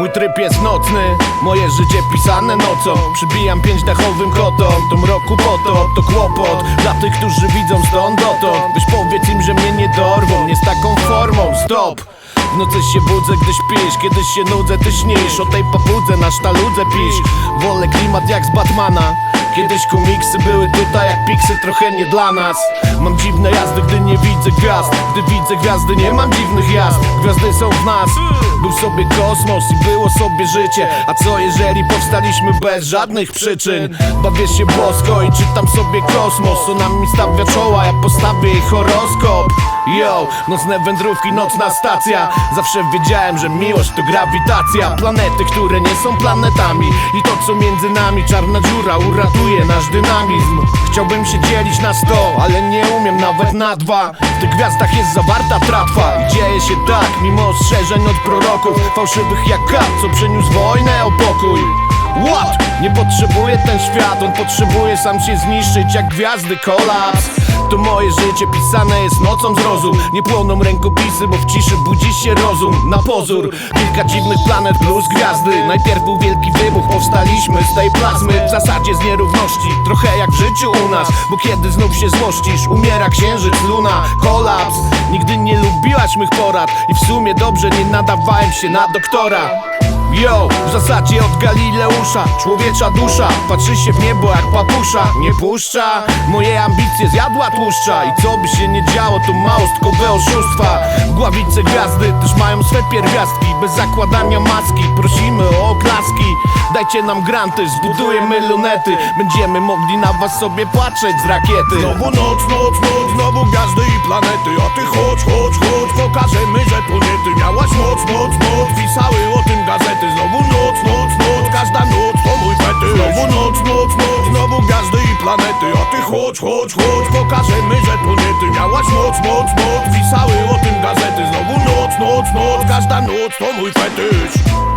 Mój tryb jest nocny, moje życie pisane nocą. Przybijam pięć dachowym kotom, to mroku potop, to kłopot. Dla tych, którzy widzą stąd dotąd Weź powiedz im, że mnie nie dorwą, nie z taką formą, stop! W nocy się budzę, gdy śpisz Kiedyś się nudzę, ty śnisz. O tej papudze na sztaludze pisz. Wolę klimat jak z Batmana. Kiedyś komiksy były tutaj jak piksy Trochę nie dla nas. Mam dziwne jazdy, gdy nie widzę gwiazd. Gdy widzę gwiazdy, nie mam dziwnych jazd Gwiazdy są w nas. Był sobie kosmos i było sobie życie. A co jeżeli powstaliśmy bez żadnych przyczyn? Bawię się bosko i czytam sobie kosmos. Ona mi stawia czoła, ja postawię jej horoskop Yo, nocne wędrówki, nocna stacja. Zawsze wiedziałem, że miłość to grawitacja. Planety, które nie są planetami. I to co między nami, czarna dziura uratuje nasz dynamizm. Chciałbym się dzielić na sto, ale nie umiem nawet na dwa. W tych gwiazdach jest zawarta tratwa. I dzieje się tak, mimo ostrzeżeń od proroków. Fałszywych jak kat, co przyniósł wojnę o pokój. What? Nie potrzebuje ten świat, on potrzebuje sam się zniszczyć jak gwiazdy kolaps To moje życie pisane jest nocą zrozum. Nie płoną rękopisy, bo w ciszy budzi się rozum. Na pozór, kilka dziwnych planet plus gwiazdy. Najpierw był wielki wybuch, powstaliśmy z tej plazmy. W zasadzie z nierówności, trochę jak w życiu u nas. Bo kiedy znów się złościsz, umiera księżyc, luna, kolaps. Nigdy nie lubiłaś mych porad I w sumie dobrze nie nadawałem się na doktora Yo, w zasadzie od Galileusza. Człowiecza dusza patrzy się w niebo jak papusza Nie puszcza, moje ambicje zjadła tłuszcza. I co by się nie działo to małostkowe oszustwa. Gławice gwiazdy też mają swe pierwiastki. Bez zakładania maski prosimy o oklaski. Dajcie nam granty, zbudujemy lunety. Będziemy mogli na was sobie patrzeć z rakiety. Znowu noc, noc, noc, znowu gwiazdy i planety. A ty planety A ty chodź, chodź, chodź, pokażemy, że to nie ty. Miałaś moc, moc, moc, pisały o tym gazety. Znowu noc, noc, noc, każda noc to mój fetysz